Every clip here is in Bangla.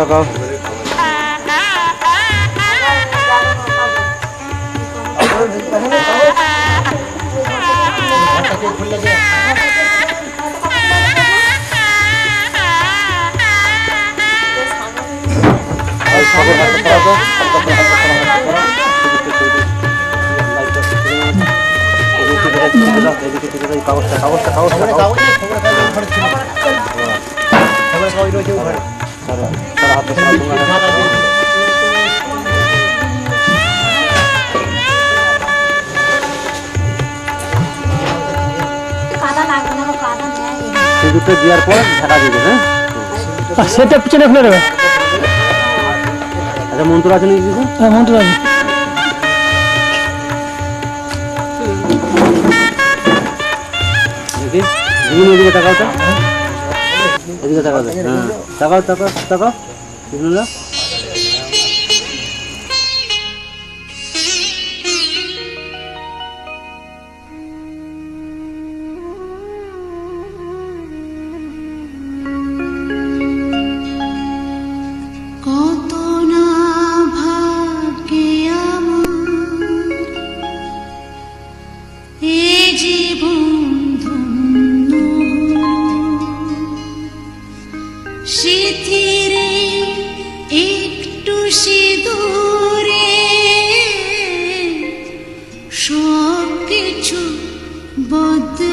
তাকাও কাগজটা কাগজটা কাগজটা। কাগজটা দেওয়ার পর ঢাকা দিবে হ্যাঁ সেটা পিছনে খুলে দেবে। আচ্ছা মন্ত্র আছে নাকি কিছু? হ্যাঁ মন্ত্র আছে। এদিকে তাকাও তো। এদিকে তাকাও হ্যাঁ। তাকাও তাকাও তাকাও। 就是了 बुद्ध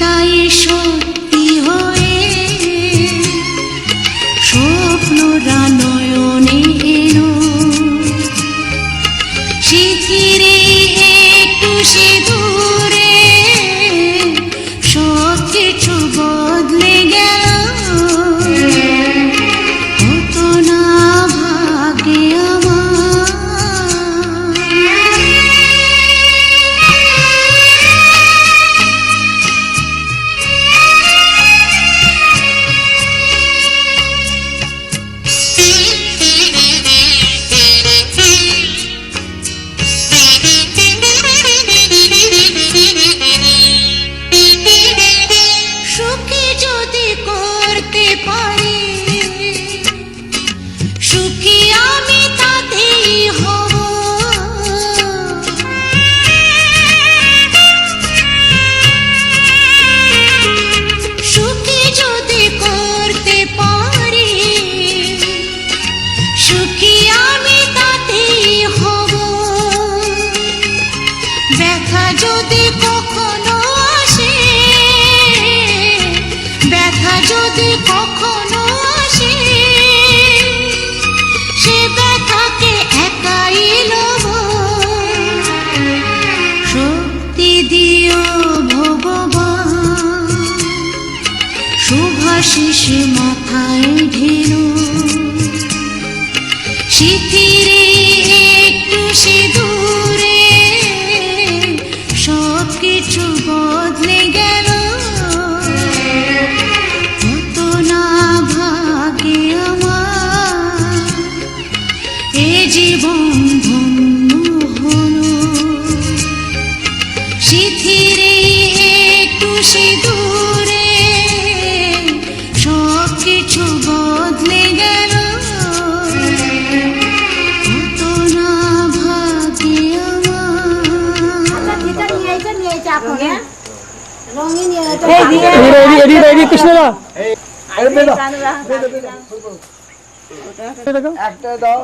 তাই সত্যি হয়ে স্বপ্ন রানো শিশু মাথায় ঢেনু শিথিল কৃষ্ণদা একটা দাও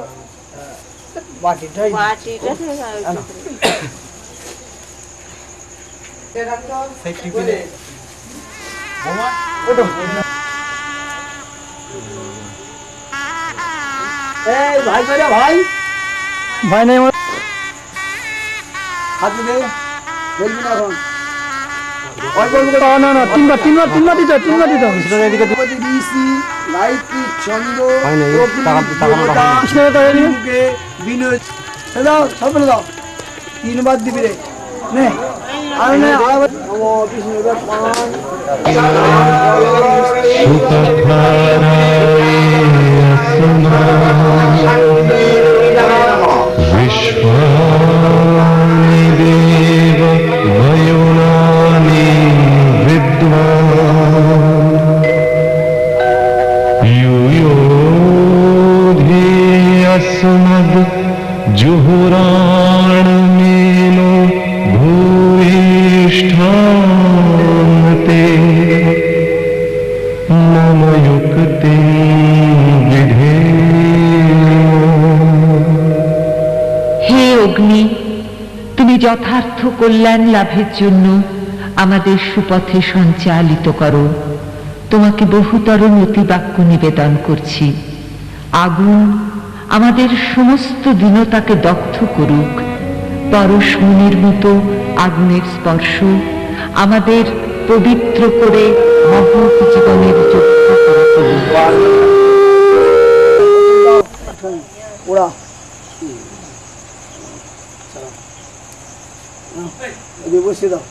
বাটিটাই এই ভাই ভাই ভাই। নেই হাত দে বলবি না এখন না না তিনবার তিনবার তিনবার দিতে তিনবার দিতে হবে এদিকে দি- গণপতি ঋষি গায়ত্রী চন্দ্র এদিকে বিনয় এ দাও সব দাও তিনবার धियस्मद् जुहुराणमेनो भूयिष्ठान्ते मम युक्तिं विधेयो হে অগ্নি তুমি যথার্থ কল্যাণ লাভের জন্য আমাদের সুপথে সঞ্চালিত করো তোমাকে বহুতর নতিবাক্য নিবেদন করছি আগুন আমাদের সমস্ত দীনতাকে দগ্ধ করুক। পরশমণির মতো আগুনের স্পর্শ আমাদের পবিত্র করে মহৎ জীবনের যোগ্য করে তুলুক ওরা বসে দাও।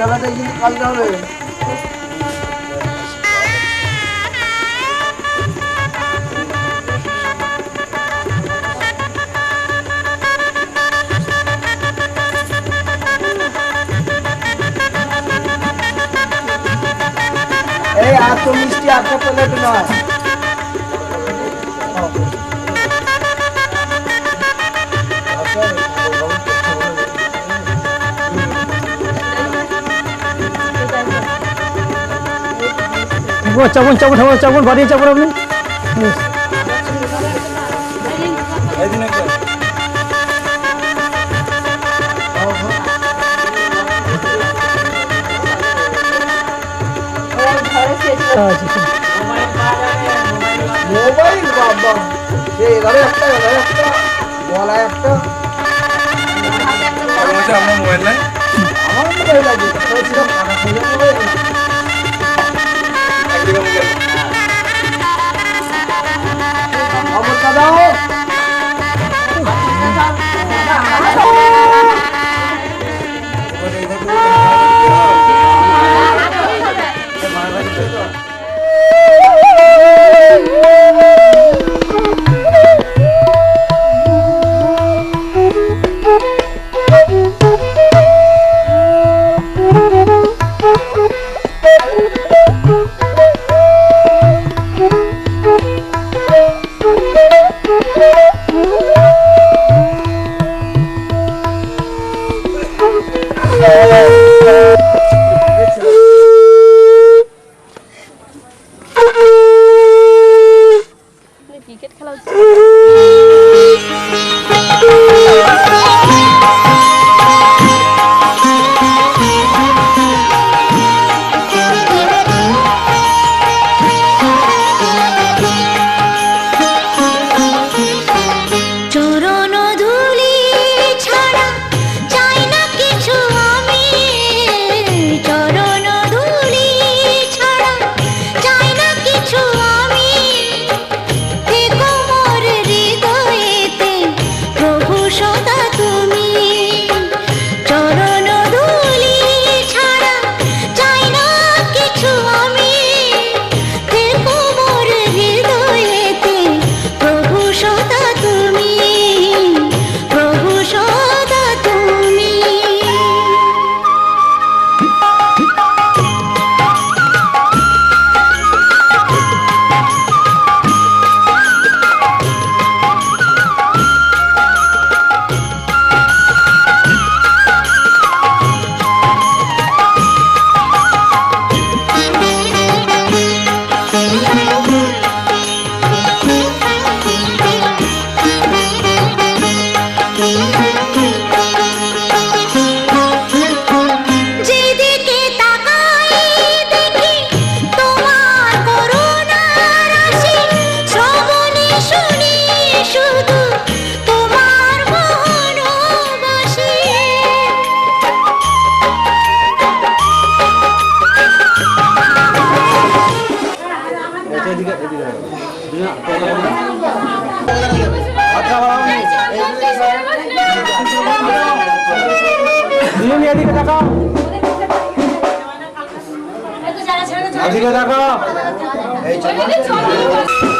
এই গালাটাই কিন্তু কালকে হবে। এই এত মিষ্টি একটা প্লেট নয়। চাপুন চাপুন চাপুন চাপুন বাড়িয়ে চাপুন আপনি। মোবাইল বাবা। সে একটা একটা। একটা। আমার মোবাইল আছে বলছিলাম কাটা খেয়ে মোবাইল খবরটা এদিকে দেখো এদিকে তাকাও। তুই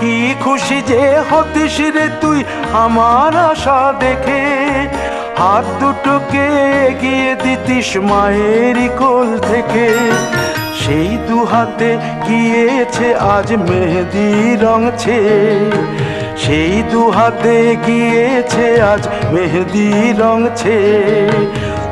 কি খুশি যে হতিস রে তুই আমার আশা দেখে? হাত দুটোকে এগিয়ে দিতিস মায়ের কোল থেকে। সেই দু হাতে গিয়েছে আজ মেহেদি রঙছে সেই দু হাতে গিয়েছে আজ মেহেদি রঙছে